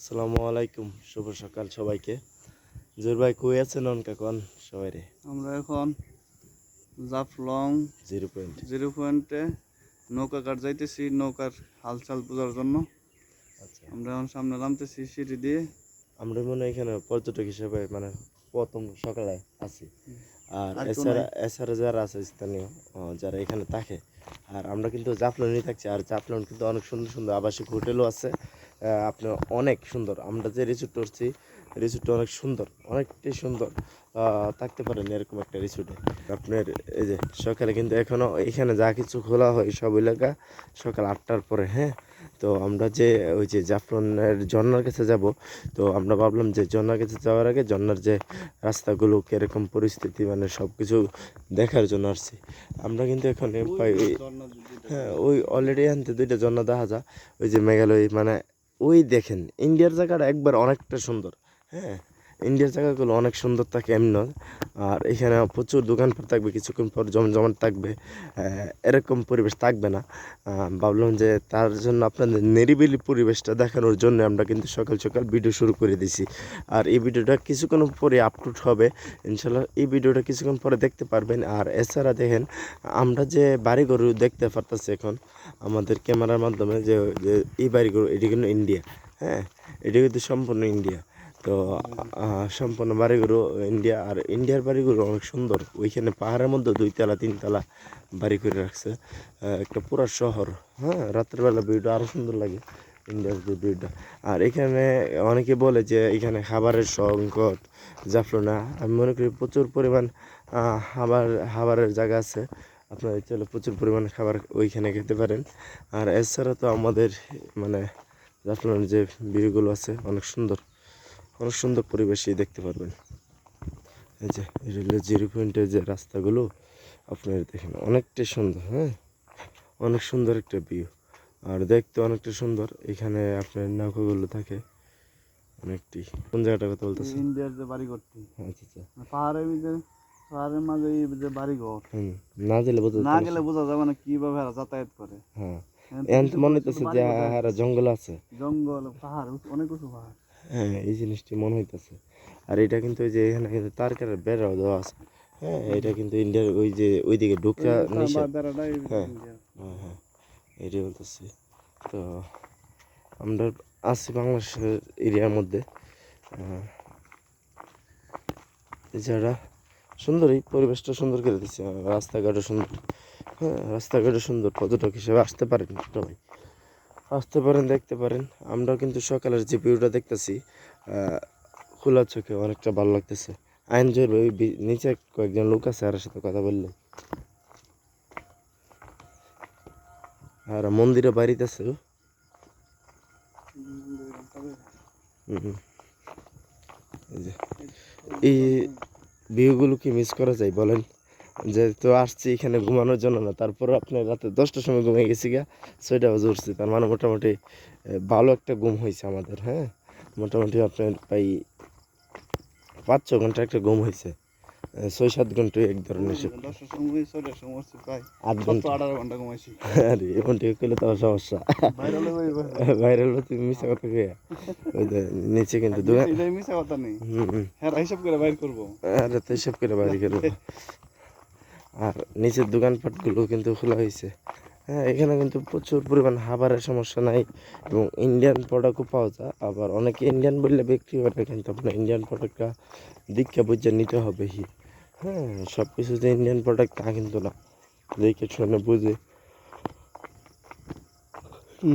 আসসালামু আলাইকুম শুভ সকাল সবাইকে। জোর ভাই কই আছেন অনকা কন সবাই রে। আমরা এখন জাফলং জিরো পয়েন্ট। জিরো পয়েন্টে নৌকা কাট যাইতেছি নৌকার হালচাল বোঝার জন্য। আচ্ছা। আমরা এখন সামনে নামতেছি সিঁড়ি দিয়ে। আমরা মনে হয় এখানে পর্যটক হিসেবে মানে প্রথম সকালে আছি। আর এছাড়া এছাড়া যারা আছে স্থানীয় যারা এখানে থাকে আর আমরা কিন্তু জাফলনই থাকছি। আর জাফলন কিন্তু অনেক সুন্দর সুন্দর আবাসিক হোটেলও আছে। আপনার অনেক সুন্দর। আমরা যে রিসোর্ট করছি রিসোর্টটা অনেক সুন্দর অনেকটাই সুন্দর। থাকতে পারেন এরকম একটা রিসোর্টে আপনার এই যে সকালে কিন্তু এখনও এখানে যা কিছু খোলা হয় সব এলাকা সকাল আটটার পরে হ্যাঁ? তো আমরা যে ওই যে জাফরনের ঝর্নার কাছে যাব তো আমরা ভাবলাম যে ঝর্নার কাছে যাওয়ার আগে ঝর্নার যে রাস্তাগুলো কীরকম পরিস্থিতি মানে সব কিছু দেখার জন্য আসছি। আমরা কিন্তু এখন হ্যাঁ ওই অলরেডি আনতে দুইটা ঝর্ণা দেখা যায় ওই যে মেঘালয় মানে ওই দেখেন ইন্ডিয়ার জায়গাটা একবার অনেকটা সুন্দর হ্যাঁ? ইন্ডিয়ার জায়গাগুলো অনেক সুন্দর থাকে, এমন আর এখানে প্রচুর দোকানপাট থাকবে, কিছুক্ষণ পর জমজমাট থাকবে। এরকম পরিবেশ থাকবে না। ভাবলাম যে তার জন্য আপনাদের নিরিবিলি পরিবেশটা দেখানোর জন্য আমরা কিন্তু সকাল সকাল ভিডিও শুরু করে দিছি আর এই ভিডিওটা কিছুক্ষণ পরে আপলোড হবে। ইনশাল্লাহ এই ভিডিওটা কিছুক্ষণ পরে দেখতে পারবেন। আর এছাড়া দেখেন, আমরা যে বাড়িঘর দেখতে পারতেছি এখন, আমাদের ক্যামেরার মাধ্যমে যে এই বাড়িঘর, এটি কিন্তু ইন্ডিয়া হ্যাঁ? এটি কিন্তু সম্পূর্ণ ইন্ডিয়া তো সম্পূর্ণ বাড়িগুলো ইন্ডিয়া, আর ইন্ডিয়ার বাড়িগুলো অনেক সুন্দর। ওইখানে পাহাড়ের মধ্যে দুইতলা তিনতলা বাড়ি করে রাখছে। একটা পুরো শহর হ্যাঁ? রাত্রেবেলা ভিউটা আরও সুন্দর লাগে, ইন্ডিয়ার ভিউটা। আর এখানে অনেকে বলে যে, এখানে খাবারের সংকট, জাফলনা। আমি মনে করি প্রচুর পরিমাণ খাবার, খাবারের জায়গা আছে। আপনারা চলে প্রচুর পরিমাণে খাবার ওইখানে খেতে পারেন। আর এছাড়া তো আমাদের মানে জাফলনের যে ভিউগুলো আছে, অনেক সুন্দর। অনেক সুন্দর পরিবেশই দেখতে পারবেন। এই যে রেলের জিরো পয়েন্টের যে রাস্তাগুলো আপনারা দেখেন অনেকটাই সুন্দর হ্যাঁ? অনেক সুন্দর একটা ভিউ আর দেখতে অনেকটা সুন্দর এখানে আপনার নৌকাগুলো থাকে অনেকটি। কোন জায়গাটা কথা বলতেছে ইন্ডিয়ার যে বাড়ি করতে আচ্ছা। আচ্ছা পাহাড়ের ভিতরে পাহাড়ের মাঝে এই যে বাড়ি ঘর না গেলে বোঝা না গেলে বোঝা যাবে না কীভাবে এরা যাতায়াত করে। হ্যাঁ। তো মনে হইতেছে যে হ্যাঁ জঙ্গল আছে। জঙ্গল পাহাড় অনেক উঁচু পাহাড়। হ্যাঁ এই জিনিসটি মনে হইতেছে। আর এটা কিন্তু ওই যে এখানে কিন্তু তারকারের বেড়াও দেওয়া আছে। হ্যাঁ এটা কিন্তু ইন্ডিয়ার ওই যে ওইদিকে ঢুকা নিষেধ। হ্যাঁ। হ্যাঁ হ্যাঁ এটাই বলতেছি। তো আমরা আছি বাংলাদেশের এরিয়ার মধ্যে। এছাড়া সুন্দরই পরিবেশটা সুন্দর করে দিচ্ছে রাস্তাঘাটও সুন্দর। হ্যাঁ রাস্তাঘাটও সুন্দর। পর্যটক হিসেবে আসতে পারেন সবাই। আসতে পারেন, দেখতে পারেন। আমরাও কিন্তু সকালের যে ভিউটা দেখতেছি খোলা চোখে অনেকটা ভালো লাগতেছে। আইন ওই নিচে কয়েকজন লোক আছে, আর সাথে কথা বললে। আর মন্দিরে বাড়িতে আছে এই ভিউগুলো কি মিস করা যায় বলেন? যেহেতু আসছি এখানে ঘুমানোর জন্য না তারপর আপনার রাতে দশটার সময় ঘুমিয়ে গেছি গা ছয়টা বাজে উঠছি। তার মানে মোটামুটি ভালো একটা ঘুম হয়েছে আমাদের হ্যাঁ? মোটামুটি আপনার প্রায় পাঁচ ছ ঘণ্টা একটা ঘুম হয়েছে। ছয় সাত ঘণ্টা এক ধরনের আট ঘণ্টা। ঘুমাইছি। আরে এখন ঠিক করলে তো সমস্যা। ভাইরাল তুমি মিশা কথা কে ওই নিচে কিন্তু মিশা কথা নেই। হ্যাঁ হিসাব করে বাইর করব। আরে তো করে বাড়ি গেল আর নিচের দোকানপাটগুলো কিন্তু খোলা হয়েছে। হ্যাঁ এখানে কিন্তু প্রচুর পরিমাণ খাবারের সমস্যা নাই এবং ইন্ডিয়ান প্রোডাক্টও পাওয়া যায়। আবার অনেকে ইন্ডিয়ান বললে বিক্রি করে কিন্তু আপনার ইন্ডিয়ান প্রোডাক্টটা দীক্ষা বুঝে নিতে হবে হি। হ্যাঁ সব কিছু যে ইন্ডিয়ান প্রোডাক্ট তা কিন্তু না। দেখে শুনে বুঝে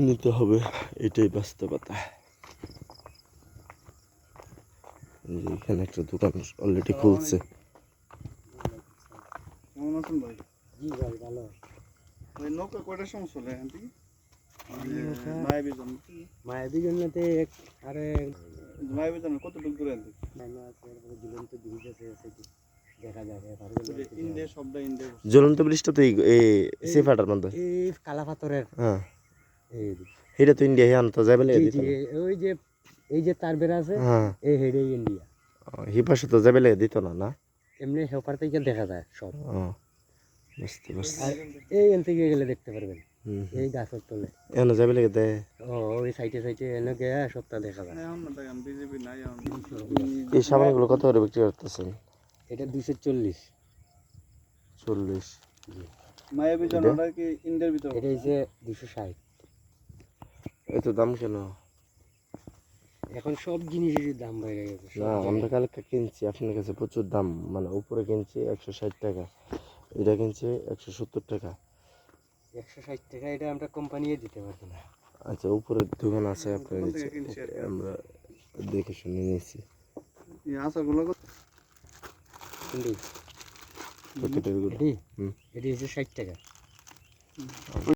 নিতে হবে, এটাই বাস্তবতা। এখানে একটা দোকান অলরেডি খুলছে। আছেন ভাই। জি ভাই ভালো। ওই নৌকা কয়টার সময় চলে এখান থেকে? এক আরে দূরে আছে? ঝুলন্ত ব্রিজ আছে দেখা যাবে শব্দ তো এই এই সেফাটার মধ্যে। এই কালা পাথরের হ্যাঁ। এই এটা তো ইন্ডিয়া হ্যাঁ তো যাবে লেগে দিত। ওই যে এই যে তার বেড়া আছে হ্যাঁ। এই হেডে ইন্ডিয়া হি পাশে তো যাবে লেগে দিত না না? এমনি হেপার থেকে দেখা যায় সব। বুঝতে পারছি। আর এই এন থেকে গেলে দেখতে পারবেন। এই গাছের তলে। এখানে যাবে লেগে দেয় ও ওই সাইডে সাইডে এনে গিয়ে সপ্তাহ দেখা যায় এই সাবানগুলো কত করে বিক্রি করতেছেন? এটা দুশো চল্লিশ। চল্লিশ। কি ইন্ডিয়ার ভিতর? এটা হচ্ছে দুশো ষাট। এত দাম কেন? এখন সব জিনিসেরই দাম বেড়ে গেছে না আমরা কালকে কিনছি আপনার কাছে প্রচুর দাম। মানে উপরে কিনছি একশো ষাট টাকা। এটা কিনছে একশো সত্তর টাকা। একশো ষাট টাকা এটা আমরা কোম্পানি দিতে পারব না। আচ্ছা উপরের দোকান আছে আপনার আর কি। আমরা দেখে শুনে নিয়েছি এই আচারগুলো। এটি। হচ্ছে ষাট টাকা।